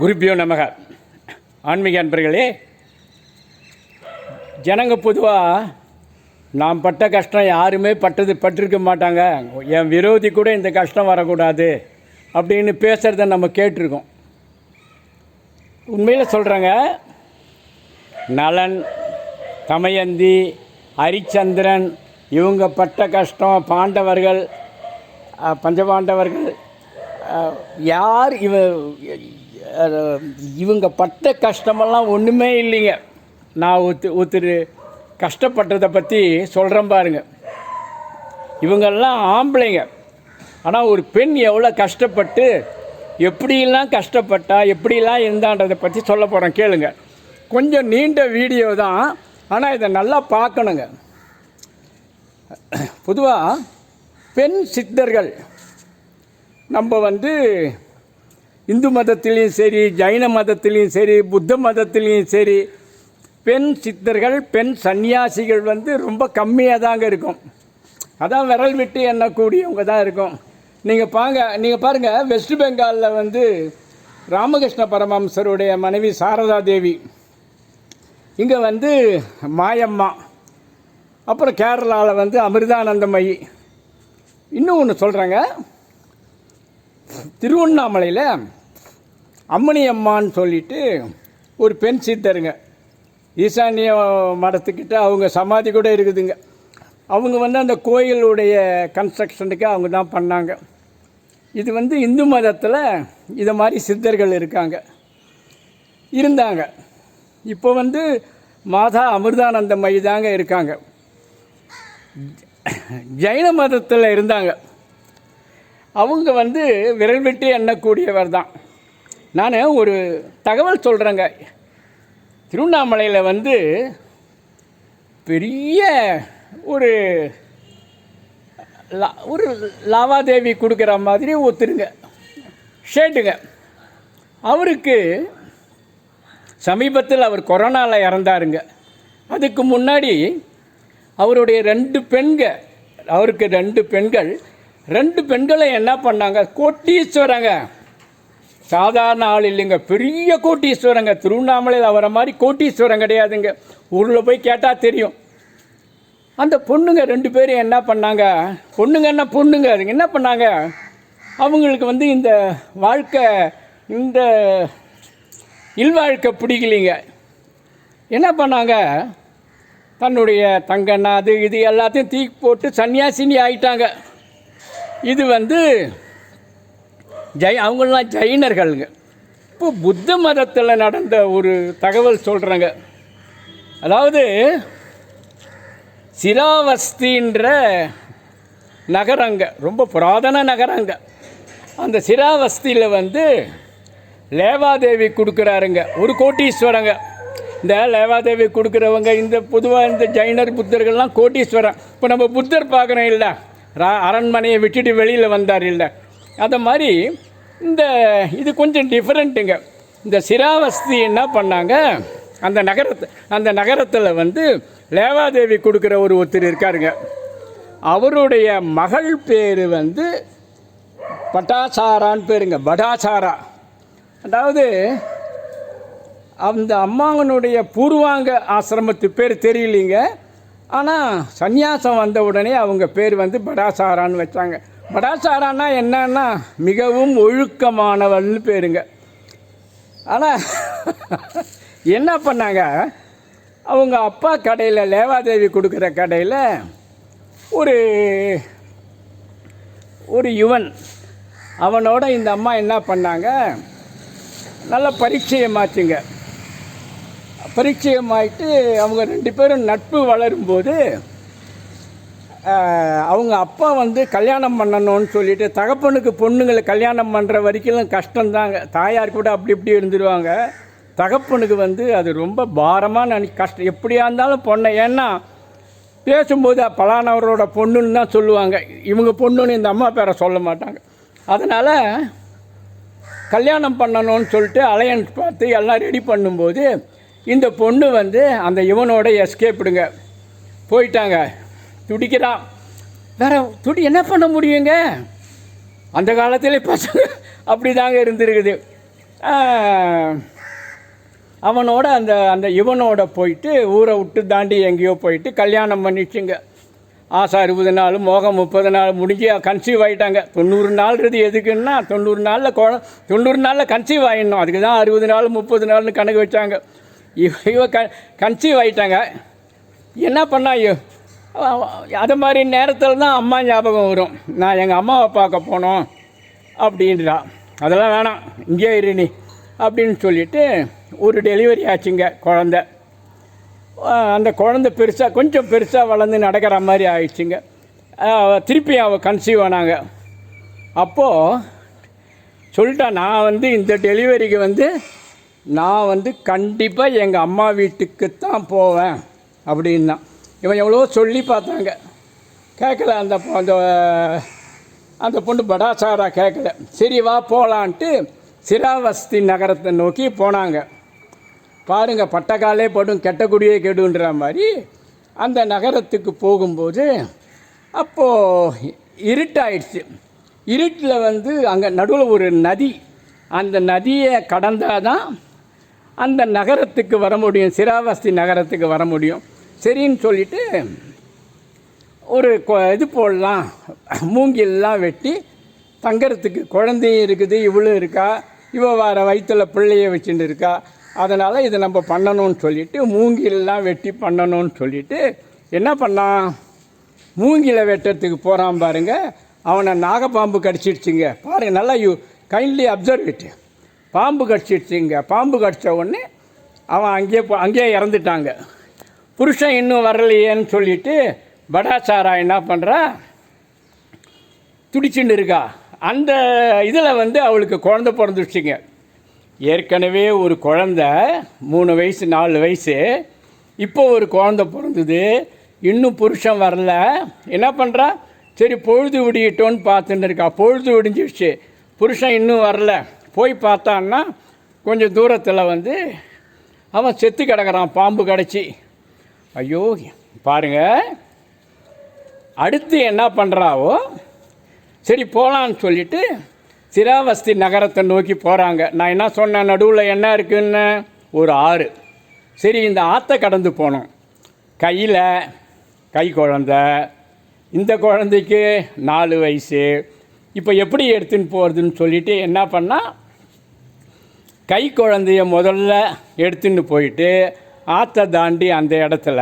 குருப்பியோ நமக. ஆன்மீக அன்பர்களே ஜனங்க பொதுவாக நாம் பட்ட கஷ்டம் யாருமே பட்டது பட்டிருக்க மாட்டாங்க. என் விரோதி கூட இந்த கஷ்டம் வரக்கூடாது அப்படின்னு பேசுகிறத நம்ம கேட்டிருக்கோம். உண்மையில் சொல்கிறேங்க நலன் தமயந்தி ஹரிச்சந்திரன் இவங்க பட்ட கஷ்டம் பாண்டவர்கள் பஞ்சபாண்டவர்கள் யார் இவ இவங்க பட்ட கஷ்டமெல்லாம் ஒன்றுமே இல்லைங்க. நான் ஒத்து ஒருத்தர் கஷ்டப்பட்டதை பற்றி சொல்கிறேன் பாருங்க. இவங்கெல்லாம் ஆம்பளைங்க. ஆனால் ஒரு பெண் எவ்வளோ கஷ்டப்பட்டு எப்படியெல்லாம் கஷ்டப்பட்டா எப்படிலாம் இருந்தான்றதை பற்றி சொல்ல போகிறேன் கேளுங்க. கொஞ்சம் நீண்ட வீடியோ தான். ஆனால் இதை நல்லா பார்க்கணுங்க. பொதுவாக பெண் சித்தர்கள் நம்ம வந்து இந்து மதத்திலையும் சரி ஜைன மதத்திலையும் சரி புத்த மதத்திலையும் சரி பெண் சித்தர்கள் பெண் சன்னியாசிகள் வந்து ரொம்ப கம்மியாக தாங்க இருக்கும். அதான் விரல் விட்டு எண்ணக்கூடியவங்க தான் இருக்கும். நீங்கள் பாங்க நீங்கள் பாருங்கள் வெஸ்ட் பெங்காலில் வந்து ராமகிருஷ்ண பரமஹம்சருடைய மனைவி சாரதா தேவி. இங்கே வந்து மாயம்மா. அப்புறம் கேரளாவில் வந்து அமிர்தானந்தமயி. இன்னும் ஒன்று சொல்கிறாங்க திருவண்ணாமலையில் அம்மணி அம்மான்னு சொல்லிட்டு ஒரு பெண் சித்தருங்க. ஈசானிய மடத்துக்கிட்ட அவங்க சமாதி கூட இருக்குதுங்க. அவங்க வந்து அந்த கோயிலுடைய கன்ஸ்ட்ரக்ஷனுக்கு அவங்க தான் பண்ணாங்க. இது வந்து இந்து மதத்தில் இதை மாதிரி சித்தர்கள் இருக்காங்க. இருந்தாங்க. இப்போ வந்து மாதா அமிர்தானந்த மை தாங்க இருக்காங்க. ஜைன மதத்தில் இருந்தாங்க. அவங்க வந்து விரல் விட்டு எண்ணக்கூடியவர் தான். நான் ஒரு தகவல் சொல்கிறேங்க திருவண்ணாமலையில் வந்து பெரிய ஒரு லா ஒரு லாவாதேவி கொடுக்குற மாதிரி ஒத்துருங்க. ஷேட்டுங்க. அவருக்கு சமீபத்தில் அவர் கொரோனாவில் இறந்தாருங்க. அதுக்கு முன்னாடி அவருடைய ரெண்டு பெண்கள் அவருக்கு ரெண்டு பெண்கள் ரெண்டு பெண்களை என்ன பண்ணாங்க? கோட்டீஸ்வரங்க. சாதாரண ஆள் இல்லைங்க. பெரிய கோட்டீஸ்வரங்க. திருவண்ணாமலையில் அவரை மாதிரி கோட்டீஸ்வரம் கிடையாதுங்க. ஊரில் போய் கேட்டால் தெரியும். அந்த பொண்ணுங்க ரெண்டு பேரும் என்ன பண்ணாங்க? பொண்ணுங்க என்ன பொண்ணுங்க? அதுங்க என்ன பண்ணாங்க? அவங்களுக்கு வந்து இந்த வாழ்க்கை இந்த இல்வாழ்க்கை பிடிக்கலிங்க. என்ன பண்ணாங்க? தன்னுடைய தங்கண்ணா அது இது எல்லாத்தையும் தூக்கி போட்டு சன்னியாசினி ஆயிட்டாங்க. இது வந்து ஜெய் அவங்களாம் ஜெயினர்களுங்க இப்போ புத்த மதத்தில் நடந்த ஒரு தகவல் சொல்கிறாங்க அதாவது சிராவஸ்தின்ற நகரங்க ரொம்ப புராதன நகரங்க. அந்த சிராவஸ்தியில் வந்து லேவாதேவி கொடுக்குறாருங்க. ஒரு கோட்டீஸ்வரங்க. இந்த லேவாதேவி கொடுக்குறவங்க இந்த பொதுவாக இந்த ஜைனர் புத்தர்கள்லாம் கோட்டீஸ்வரன். இப்போ நம்ம புத்தர் பார்க்குறோம் இல்லை. ரா அரண்மனையை விட்டுட்டு வெளியில் வந்தார் இல்லை. அதை மாதிரி இந்த இது கொஞ்சம் டிஃப்ரெண்ட்டுங்க இந்த சிராவஸ்தி என்ன பண்ணாங்க? அந்த நகரத்தை அந்த நகரத்தில் வந்து லேவாதேவி கொடுக்குற ஒரு ஒருத்தர் இருக்காருங்க. அவருடைய மகள் பேர் வந்து பட்டாசாரான்னு பேருங்க படாசாரா அதாவது அந்த அம்மாவனுடைய பூர்வாங்க ஆசிரமத்து பேர் தெரியலீங்க. ஆனால் சந்நியாசம் வந்த உடனே அவங்க பேர் வந்து படாசாரான்னு வச்சாங்க. படாசாரான்னா என்னன்னா மிகவும் ஒழுக்கமானவள்னு பேருங்க. ஆனால் என்ன பண்ணாங்க? அவங்க அப்பா கடையில் லேவாதேவி கொடுக்குற கடையில் ஒரு ஒரு யுவன் அவனோட இந்த அம்மா என்ன பண்ணாங்க? நல்ல பரிச்சயமாச்சுங்க. பரிச்சயமாயிட்டு அவங்க ரெண்டு பேரும் நட்பு வளரும்போது அவங்க அப்பா வந்து கல்யாணம் பண்ணணும்னு சொல்லிட்டு தகப்பனுக்கு பொண்ணுங்களை கல்யாணம் பண்ணுற வரைக்கும் கஷ்டம்தாங்க. தாயார் கூட அப்படி இப்படி இருந்துருவாங்க. தகப்பனுக்கு வந்து அது ரொம்ப பாரமாக நினை கஷ்டம். எப்படியா இருந்தாலும் பொண்ணை ஏன்னா பேசும்போது பலானவரோட பொண்ணுன்னு தான் சொல்லுவாங்க. இவங்க பொண்ணுன்னு இந்த அம்மா பேரை சொல்ல மாட்டாங்க. அதனால் கல்யாணம் பண்ணணும்னு சொல்லிட்டு அலையன்ஸ் பார்த்து எல்லாம் ரெடி பண்ணும்போது இந்த பொண்ணு வந்து அந்த இவனோட எஸ்கேப்பிடுங்க போயிட்டாங்க. துடிக்கிறான். வேற துடி என்ன பண்ண முடியுங்க? அந்த காலத்தில் பசங்க அப்படி தாங்க இருந்திருக்குது அவனோட அந்த அந்த இவனோட போயிட்டு ஊரை விட்டு தாண்டி எங்கேயோ போயிட்டு கல்யாணம் பண்ணிச்சுங்க. ஆசை அறுபது நாள் மோகம் முப்பது நாள் முடிஞ்சு கன்சீவ் ஆகிட்டாங்க தொண்ணூறு நாள்ன்றது எதுக்குன்னா தொண்ணூறு நாளில் குழ தொண்ணூறு நாளில் கன்சீவ் ஆகிடணும் அதுக்கு தான் அறுபது நாள் முப்பது நாள்னு கணக்கு வச்சாங்க. இவ இவ க கன்சீவ் ஆகிட்டாங்க என்ன பண்ணா அது மாதிரி நேரத்தில் தான் அம்மா ஞாபகம் வரும். நான் எங்கள் அம்மாவை பார்க்க போனோம் அப்படின்றா. அதெல்லாம் வேணாம் இங்கே இரு நீ அப்படின்னு சொல்லிட்டு ஒரு டெலிவரி ஆச்சுங்க குழந்த. அந்த குழந்தை பெருசாக கொஞ்சம் பெருசாக வளர்ந்து நடக்கிற மாதிரி ஆயிடுச்சுங்க. திருப்பி அவள் கன்சீவ் ஆனாங்க. அப்போது சொல்லிட்டா நான் வந்து இந்த டெலிவரிக்கு வந்து நான் வந்து கண்டிப்பாக எங்கள் அம்மா வீட்டுக்கு தான் போவேன் அப்படின்னா. இவன் எவ்வளோ சொல்லி பார்த்தாங்க. கேட்கல அந்த பொ- அந்த அந்த பொண்ணு படாசாரா கேட்கல சரி வா போகலான்ட்டு சிராவஸ்தி நகரத்தை நோக்கி போனாங்க. பாருங்கள் பட்டக்காலே படும் கெட்டக்குடியே கெடுன்ற மாதிரி அந்த நகரத்துக்கு போகும்போது அப்போது இருட்டாயிடுச்சு. இருட்டில் வந்து அங்கே நடுவில் ஒரு நதி. அந்த நதியை கடந்தால் தான் அந்த நகரத்துக்கு வர முடியும் சிராவஸ்தி நகரத்துக்கு வர முடியும். சரின்னு சொல்லிட்டு ஒரு கொ- இது போடலாம். மூங்கில்லாம் வெட்டி தங்கறதுக்கு குழந்தையும் இருக்குது இவளும் இருக்கா இவ வர வயிற்றில் பிள்ளைய வச்சுட்டு இருக்கா அதனால் இதை நம்ம பண்ணணும்னு சொல்லிட்டு மூங்கில்லாம் வெட்டி பண்ணணும்னு சொல்லிட்டு என்ன பண்ணான்? மூங்கில வெட்டுறதுக்கு போகிறான் பாருங்க. அவனை நாகப்பாம்பு கடிச்சிடுச்சுங்க. பாருங்க நல்லா யூ கைண்ட்லி அப்சர்வ் இட் பாம்பு கடிச்சிடுச்சுங்க. பாம்பு கடித்த உடனே அவன் அங்கேயே போ அங்கேயே இறந்துட்டாங்க. புருஷன் இன்னும் வரலையேன்னு சொல்லிட்டு படாசாரா என்ன பண்ணுறா துடிச்சுன்னு இருக்கா. அந்த இதில் வந்து அவளுக்கு குழந்த பிறந்துடுச்சுங்க ஏற்கனவே ஒரு குழந்த மூணு வயசு நாலு வயசு. இப்போ ஒரு குழந்த பிறந்தது. இன்னும் புருஷன் வரல. என்ன பண்ணுறா சரி பொழுது விடியட்டோன்னு பார்த்துன்னு இருக்கா. பொழுது விடிஞ்சிடுச்சு புருஷன் இன்னும் வரல. போய் பார்த்தான்னா கொஞ்சம் தூரத்தில் வந்து அவன் செத்து கிடக்குறான். பாம்பு கிடச்சி. ஐயோ பாருங்கள் அடுத்து என்ன பண்ணுறாவோ சரி போகலான்னு சொல்லிட்டு சிராவஸ்தி நகரத்தை நோக்கி போகிறாங்க நான் என்ன சொன்னேன்? நடுவில் என்ன இருக்குன்னு? ஒரு ஆறு. சரி இந்த ஆற்றை கடந்து போனோம். கையில் கை குழந்த. இந்த குழந்தைக்கு நாலு வயசு. இப்போ எப்படி எடுத்துன்னு போகிறதுன்னு சொல்லிட்டு என்ன பண்ணால் கை குழந்தைய முதல்ல எடுத்துன்னு போயிட்டு ஆற்றை தாண்டி அந்த இடத்துல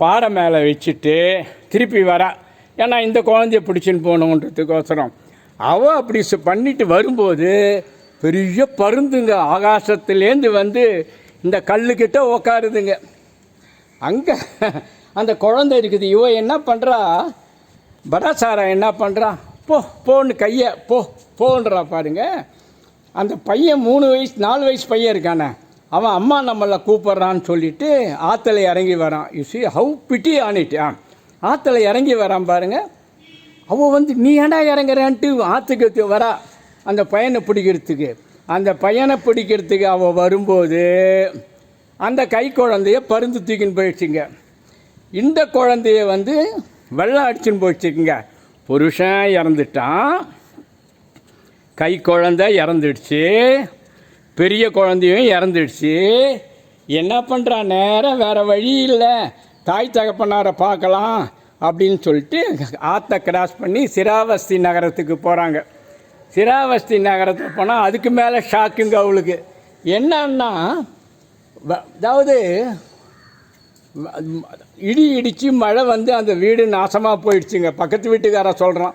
பாறை மேலே வச்சுட்டு திருப்பி வரா. ஏன்னா இந்த குழந்தைய பிடிச்சின்னு போகணுன்றதுக்கோசரம். அவள் அப்படி பண்ணிட்டு வரும்போது பெரிய பருந்துங்க. ஆகாசத்துலேருந்து வந்து இந்த கல்லுக்கிட்ட உக்காருதுங்க. அங்கே அந்த குழந்தை இருக்குது. இவ என்ன பண்ணுறா படாசாரா என்ன பண்ணுறா போ போன்னு கையை போ போன்றா பாருங்க. அந்த பையன் மூணு வயசு நாலு வயசு பையன் இருக்கானே. அவன் அம்மா நம்மளை கூப்பிட்றான்னு சொல்லிட்டு ஆற்றுல இறங்கி வரான். யூ சி ஹவு பிட்டி ஆனிட்டு ஆ? ஆற்றுல இறங்கி வரான் பாருங்கள் அவள் வந்து நீ ஏடா இறங்குறான்ட்டு ஆற்றுக்கு வரா? அந்த பையனை பிடிக்கிறதுக்கு. அந்த பையனை பிடிக்கிறதுக்கு அவள் வரும்போது அந்த கை குழந்தைய பருந்து தூக்கின்னு போயிடுச்சுங்க. இந்த குழந்தைய வந்து வெள்ளம் அடிச்சுன்னு போயிடுச்சுங்க. புருஷன் இறந்துட்டான். கை குழந்தை இறந்துடுச்சு. பெரிய குழந்தையும் இறந்துடுச்சு. என்ன பண்ணுறான் நேரம் வேறு வழி இல்லை. தாய் தகப்பனாரை பார்க்கலாம் அப்படின்னு சொல்லிட்டு ஆற்றை கிராஸ் பண்ணி சிராவஸ்தி நகரத்துக்கு போகிறாங்க சிராவஸ்தி நகரத்துக்கு போனால் அதுக்கு மேலே ஷாக்குங்க அவளுக்கு. என்னன்னா வ- அதாவது இடி இடித்து மழை வந்து அந்த வீடு நாசமாக போயிடுச்சுங்க. பக்கத்து வீட்டுக்காரன் சொல்கிறான்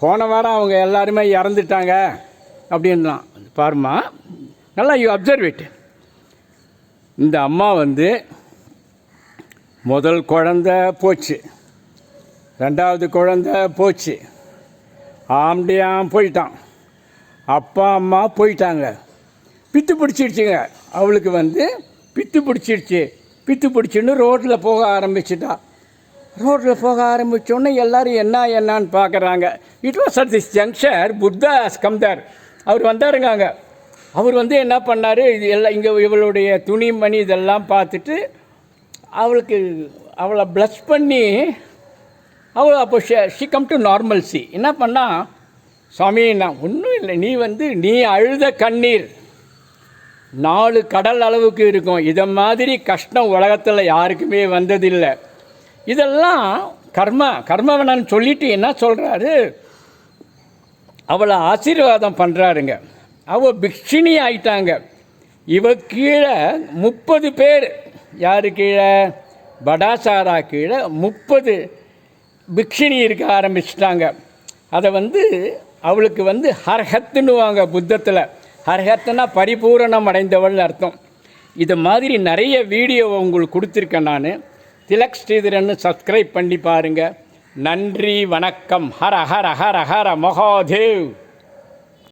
போன வாரம் அவங்க எல்லாருமே இறந்துட்டாங்க அப்படின்லாம் பாருமா நல்லா யூ அப்சர்வ் இட் இந்த அம்மா வந்து முதல் குழந்த போச்சு. ரெண்டாவது குழந்த போச்சு. ஆம்டியாம் போயிட்டான். அப்பா அம்மா போயிட்டாங்க. பித்து பிடிச்சிடுச்சுங்க அவளுக்கு வந்து பித்து பிடிச்சிடுச்சு பித்து பிடிச்சின்னு ரோட்டில் போக ஆரம்பிச்சிட்டா. ரோட்டில் போக ஆரம்பித்தோடனே எல்லாரும் என்ன என்னான்னு பார்க்குறாங்க. It was at this junction Buddha Kamdar அவர் வந்தாருங்க அங்கே. அவர் வந்து என்ன பண்ணார்? இது எல்லாம் இங்கே இவளுடைய துணி மணி இதெல்லாம் பார்த்துட்டு அவளுக்கு அவளை ப்ளஸ் பண்ணி அவள் அப்போ ஷி கம் டு நார்மல்சி என்ன பண்ணா சுவாமி நான் ஒன்றும் இல்லை. நீ வந்து நீ அழுத கண்ணீர். நாலு கடல் அளவுக்கு இருக்கும். இதை மாதிரி கஷ்டம் உலகத்தில் யாருக்குமே வந்ததில்லை. இதெல்லாம் கர்மா கர்மவனன் சொல்லிட்டு என்ன சொல்கிறாரு அவளை ஆசீர்வாதம் பண்ணுறாருங்க அவள் பிக்ஷினி ஆயிட்டாங்க இவ கீழே முப்பது பேர். யார் கீழே? படாசாரா கீழே முப்பது பிக்ஷினி இருக்க ஆரம்பிச்சிட்டாங்க. அதை வந்து அவளுக்கு வந்து ஹர்ஹத்துன்னுவாங்க புத்தத்தில். ஹர்ஹத்துனா பரிபூரணம் அடைந்தவள்னு அர்த்தம். இது மாதிரி நிறைய வீடியோ உங்களுக்கு கொடுத்துருக்கேன் நான். திலக் ஸ்ரீதரன்னு சப்ஸ்கிரைப் பண்ணி பாருங்கள் நன்றி வணக்கம். ஹர ஹர ஹர ஹர மகாதேவ்.